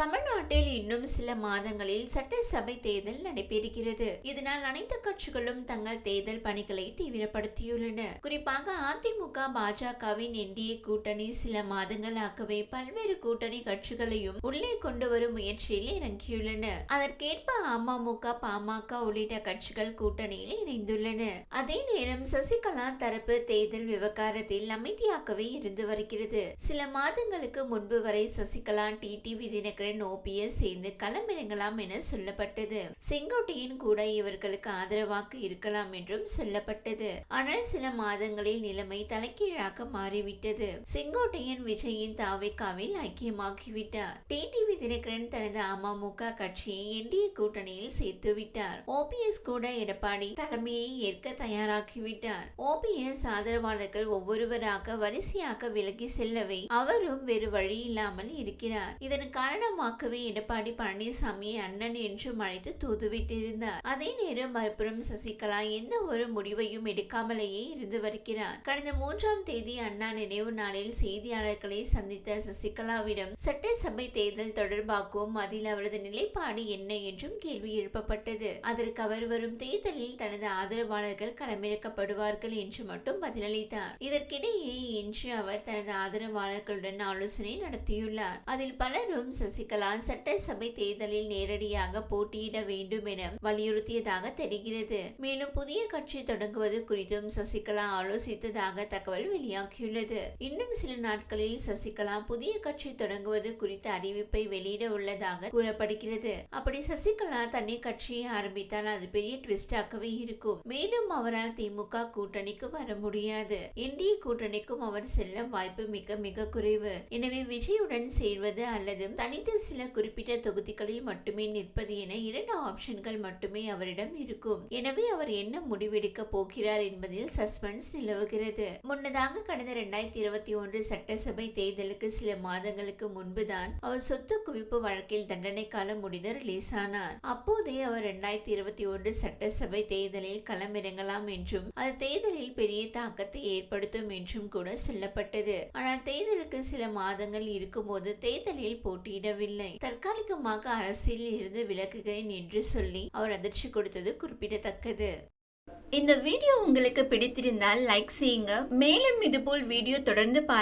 தமிழ்நாட்டில் இன்னும் சில மாதங்களில் சட்டசபை தேர்தல் நடைபெறுகிறது. இதனால் அனைத்து கட்சிகளும் தங்கள் தேர்தல் பணிகளை தீவிரப்படுத்தியுள்ளன. குறிப்பாக அதிமுக பாஜகவின் என்டிஏ கூட்டணி சில மாதங்களாகவே பல்வேறு கூட்டணி கட்சிகளையும் உள்ளே கொண்டு வரும் முயற்சியில் இறங்கியுள்ளன. அதற்கேற்ப அமமுக பாமக உள்ளிட்ட கட்சிகள் கூட்டணியில் இணைந்துள்ளன. அதே நேரம் சசிகலா தரப்பு தேர்தல் விவகாரத்தில் அமைதியாகவே இருந்து வருகிறது. சில மாதங்களுக்கு முன்பு வரை சசிகலா டிடிவி தினகரன் ஓபிஎஸ் சேர்ந்து களமிறங்கலாம் என சொல்லப்பட்டது. செங்கோட்டையின் கூட இவர்களுக்கு ஆதரவாக இருக்கலாம் என்றும் சொல்லப்பட்டது. ஆனால் சில மாதங்களில் நிலைமை தலைகீழாக மாறிவிட்டது. செங்கோட்டையன் விஜயின் தாவேக்காவில் ஐக்கியமாகிவிட்டார். டிடிவி தினகரன் தனது அமமுக கட்சியை என்டிஏ கூட்டணியில் சேர்த்துவிட்டார் ஓபிஎஸ் கூட எடப்பாடி தலைமையை ஏற்க தயாராகிவிட்டார். ஓபிஎஸ் ஆதரவாளர்கள் ஒவ்வொருவராக வரிசையாக விலகி செல்லவே அவரும் வேறு வழி இல்லாமல் இருக்கிறார். இதன் காரணம் காரணமாகவே எடப்பாடி பழனிசாமியை அண்ணன் என்று அழைத்து தூதுவிட்டிருந்தார். அதே நேரம் மறுபுறம் சசிகலா எந்த ஒரு முடிவையும் எடுக்காமலேயே இருந்து வருகிறார். கடந்த மூன்றாம் தேதி அண்ணா நினைவு நாளில் செய்தியாளர்களை சந்தித்த சசிகலாவிடம் சட்டசபை தேர்தல் தொடர்பாகவும் அதில் அவரது நிலைப்பாடு என்ன என்றும் கேள்வி எழுப்பப்பட்டது. அதற்கு அவர் வரும் தேர்தலில் தனது ஆதரவாளர்கள் களமிறக்கப்படுவார்கள் என்று மட்டும் பதிலளித்தார். இதற்கிடையே இன்று அவர் தனது ஆதரவாளர்களுடன் ஆலோசனை நடத்தியுள்ளார். அதில் பலரும் சசி சிக்கலால் சட்டசபை தேர்தலில் நேரடியாக போட்டியிட வேண்டும் என வலியுறுத்தியதாக தெரிகிறது. மேலும் புதிய கட்சி தொடங்குவது குறித்தும் சசிகலா ஆலோசித்ததாக தகவல் வெளியாகியுள்ளது. இன்னும் சில நாட்களில் சசிகலா புதிய கட்சி தொடங்குவது குறித்த அறிவிப்பை வெளியிட உள்ளதாக கூறப்படுகிறது. அப்படி சசிகலா தன்னை கட்சியை ஆரம்பித்தால் அது பெரிய ட்விஸ்டாகவே இருக்கும். மேலும் அவரால் திமுக கூட்டணிக்கு வர முடியாது. இந்திய கூட்டணிக்கும் அவர் செல்ல வாய்ப்பு மிக மிக குறைவு. எனவே விஜயுடன் சேர்வது அல்லது தனித்து சில குறிப்பிட்ட தொகுதிகளில் மட்டுமே நிற்பது என இரண்டு ஆப்ஷன்கள் மட்டுமே அவரிடம் இருக்கும். எனவே அவர் என்ன முடிவெடுக்க போகிறார் என்பதில் சஸ்பென்ஸ் நிலவுகிறது. முன்னதாக கடந்த இரண்டாயிரத்தி இருபத்தி ஒன்று சட்டசபை தேர்தலுக்கு சில மாதங்களுக்கு முன்புதான் அவர் சொத்து குவிப்பு வழக்கில் தண்டனை காலம் முடிந்து ரிலீஸ் ஆனார். அப்போதே அவர் இரண்டாயிரத்தி இருபத்தி ஒன்று சட்டசபை தேர்தலில் களமிறங்கலாம் என்றும் அது தேர்தலில் பெரிய தாக்கத்தை ஏற்படுத்தும் என்றும் கூட சொல்லப்பட்டது. ஆனால் தேர்தலுக்கு சில மாதங்கள் இருக்கும்போது தேர்தலில் போட்டியிடவில்லை தற்காலிகமாக அரசியலில் இருந்து விலகுகிறேன் என்று சொல்லி அவர் அதிர்ச்சி கொடுத்தது குறிப்பிடத்தக்கது. இந்த வீடியோ உங்களுக்கு பிடித்திருந்தால் லைக் செய்யுங்க. மேலும் இதுபோல் வீடியோ தொடர்ந்து பார்க்க